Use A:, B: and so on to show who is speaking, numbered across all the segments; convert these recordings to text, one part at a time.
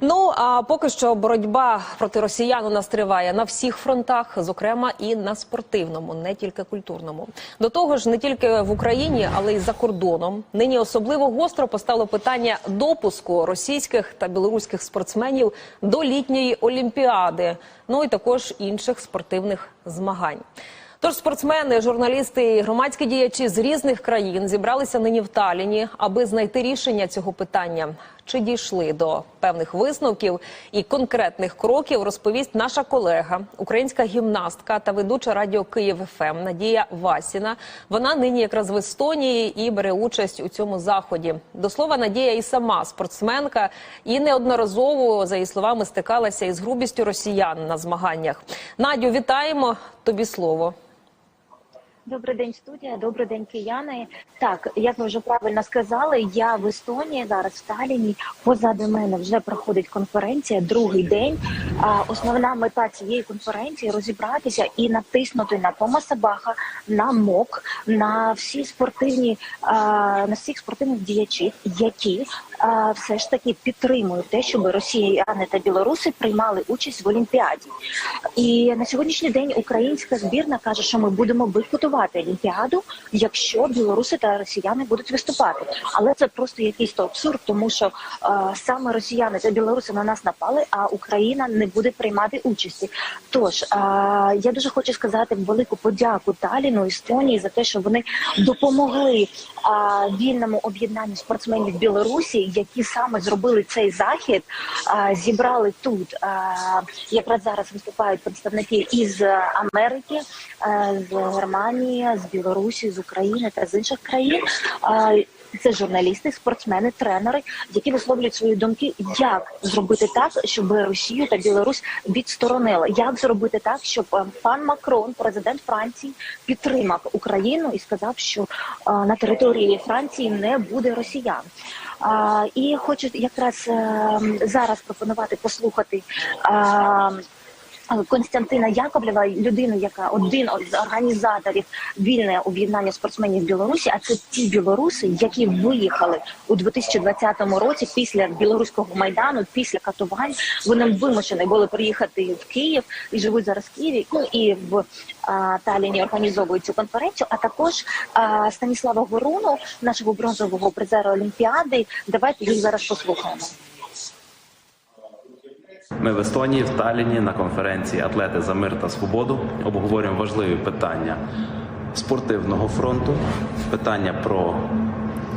A: Ну а поки що боротьба проти росіян у нас триває на всіх фронтах, зокрема і на спортивному, не тільки культурному. До того ж, не тільки в Україні, але й за кордоном. Нині особливо гостро постало питання допуску російських та білоруських спортсменів до літньої олімпіади, ну і також інших спортивних змагань. Тож спортсмени, журналісти і громадські діячі з різних країн зібралися нині в Таліні, аби знайти рішення цього питання. Чи дійшли до певних висновків і конкретних кроків, розповість наша колега, українська гімнастка та ведуча радіо Київ ФМ Надія Васіна. Вона нині якраз в Естонії і бере участь у цьому заході. До слова, Надія і сама спортсменка і неодноразово, за її словами, стикалася із грубістю росіян на змаганнях. Надю, вітаємо тобі слово.
B: Добрий день, студія. Добрий день, кияни. Так, як ви вже правильно сказали, я в Естонії зараз в Таліні. Позаду мене вже проходить конференція, другий день. А, основна мета цієї конференції розібратися і натиснути на Томаса Баха, на МОК, на всі спортивні на всіх спортивних діячів, які все ж таки підтримують те, щоб росіяни та білоруси приймали участь в Олімпіаді. І на сьогоднішній день українська збірна каже, що ми будемо бойкотувати Олімпіаду, якщо білоруси та росіяни будуть виступати. Але це просто якийсь то абсурд, тому що саме росіяни та білоруси на нас напали, а Україна не буде приймати участі. Тож я дуже хочу сказати велику подяку Таліну Естонії за те, що вони допомогли вільному об'єднанню спортсменів Білорусі, які саме зробили цей захід, зібрали тут. Якраз зараз виступають представники із Америки, з Германії, з Білорусі, з України та з інших країн. Це журналісти, спортсмени, тренери, які висловлюють свої думки, як зробити так, щоб Росію та Білорусь відсторонили. Як зробити так, щоб е, пан Макрон, президент Франції, підтримав Україну і сказав, що е, на території Франції не буде росіян. І хочу якраз е, зараз пропонувати послухати. Константина Яковлєва, людину, яка один з організаторів вільне об'єднання спортсменів Білорусі. А це ті білоруси, які виїхали у 2020 році після білоруського майдану, після катувань. Вони вимушені були приїхати в Київ і живуть зараз в Києві. Ну і в а, Таліні організовують цю конференцію. А також а, Станіслава Горуну, нашого бронзового призера Олімпіади. Давайте їх зараз послухаємо.
C: Ми в Естонії, в Талліні на конференції Атлети за мир та свободу обговорюємо важливі питання спортивного фронту, питання про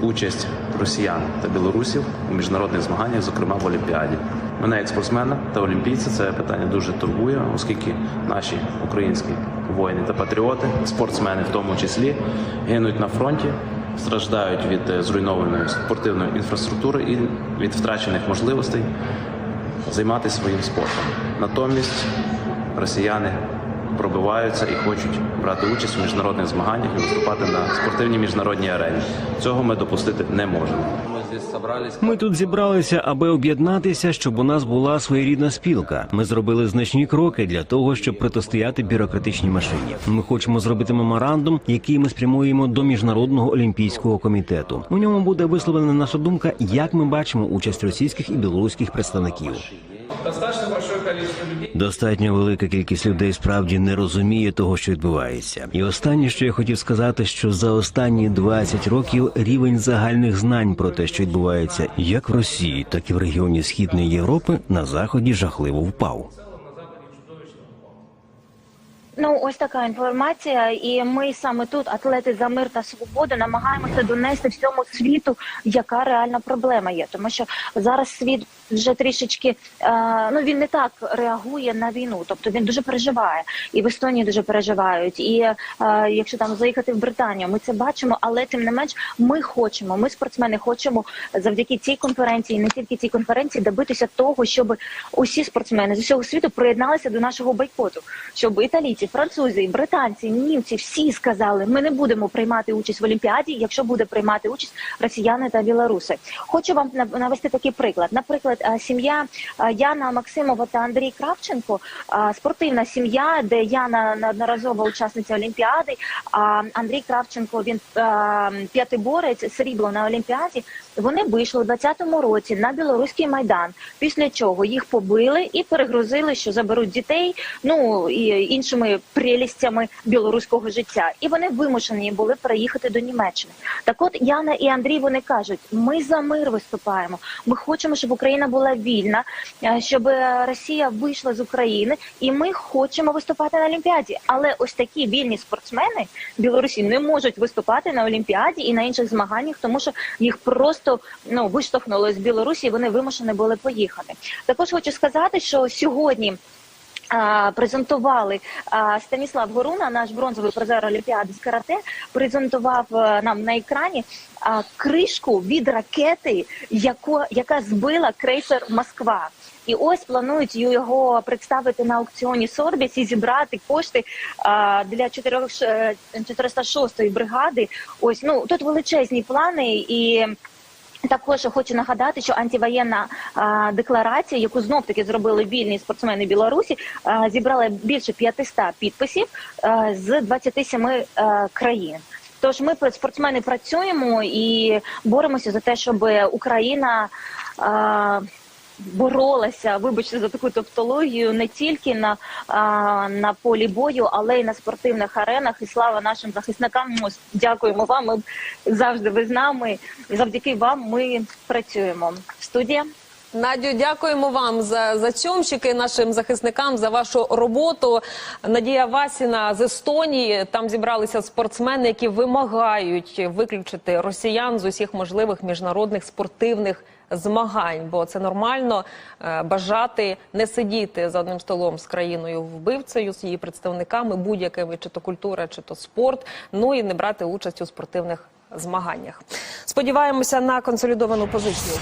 C: участь росіян та білорусів у міжнародних змаганнях, зокрема в Олімпіаді. Мене як спортсмена та олімпійця це питання дуже турбує, оскільки наші українські воїни та патріоти, спортсмени в тому числі, гинуть на фронті. Страждають від зруйнованої спортивної інфраструктури і від втрачених можливостей займатися своїм спортом. Натомість росіяни пробиваються і хочуть брати участь у міжнародних змаганнях і виступати на спортивній міжнародній арені. Цього ми допустити не можемо.
D: Ми тут зібралися, аби об'єднатися, щоб у нас була своєрідна спілка. Ми зробили значні кроки для того, щоб протистояти бюрократичній машині. Ми хочемо зробити меморандум, який ми спрямуємо до міжнародного олімпійського комітету. У ньому буде висловлена наша думка, як ми бачимо участь російських і білоруських представників. Достатньо велика кількість людей справді не розуміє того, що відбувається. І останнє, що я хотів сказати, що за останні 20 років рівень загальних знань про те, що відбувається як в Росії, так і в регіоні Східної Європи, на заході жахливо впав.
B: Ну, ось така інформація, і ми саме тут, атлети за мир та свободу, намагаємося донести всьому світу, яка реальна проблема є. Тому що зараз світ вже трішечки е, ну він не так реагує на війну, тобто він дуже переживає, і в Естонії дуже переживають. І е, якщо там заїхати в Британію, ми це бачимо, але тим не менш, ми хочемо. Ми спортсмени хочемо завдяки цій конференції, не тільки цій конференції, добитися того, щоб усі спортсмени з усього світу приєдналися до нашого бойкоту, щоб італійці, французи, британці, німці всі сказали, ми не будемо приймати участь в Олімпіаді, якщо буде приймати участь росіяни та білоруси. Хочу вам навести такий приклад. Наприклад, сім'я Яна Максимова та Андрій Кравченко, спортивна сім'я, де Яна неодноразова учасниця Олімпіади. А Андрій Кравченко він п'ятиборець срібло на Олімпіаді. Вони вийшли у 2020 році на білоруський майдан, після чого їх побили і перегрузили, що заберуть дітей, ну і іншими прелістями білоруського життя. І вони вимушені були переїхати до Німеччини. Так, от Яна і Андрій вони кажуть: ми за мир виступаємо. Ми хочемо, щоб Україна була вільна, е, щоб Росія вийшла з України, і ми хочемо виступати на Олімпіаді. Але ось такі вільні спортсмени Білорусі не можуть виступати на Олімпіаді і на інших змаганнях, тому що їх просто ну виштовхнули з Білорусі. і Вони вимушені були поїхати. Також хочу сказати, що сьогодні. Презентували Станіслав Горуна, наш бронзовий призер Олімпіади з карате, презентував е, нам на екрані кришку від ракети, яко, яка збила крейсер Москва. І ось планують його представити на аукціоні Сорбіс і зібрати кошти для 406-ї бригади. Ось ну тут величезні плани і. Також хочу нагадати, що антивоєнна декларація, яку знов таки зробили вільні спортсмени Білорусі, а, зібрала більше 500 підписів з 27 а, країн. Тож ми спортсмени працюємо і боремося за те, щоб Україна. Боролася, вибачте за таку топтологію не тільки на, а, на полі бою, але й на спортивних аренах. І слава нашим захисникам. Ми Дякуємо вам. Ми завжди ви з нами. Завдяки вам ми працюємо. Студія.
A: Надю, дякуємо вам за, за цьомчики нашим захисникам за вашу роботу. Надія Васіна з Естонії. Там зібралися спортсмени, які вимагають виключити росіян з усіх можливих міжнародних спортивних змагань. Бо це нормально е, бажати не сидіти за одним столом з країною вбивцею, з її представниками, будь-якими, чи то культура, чи то спорт. Ну і не брати участь у спортивних змаганнях. Сподіваємося на консолідовану позицію.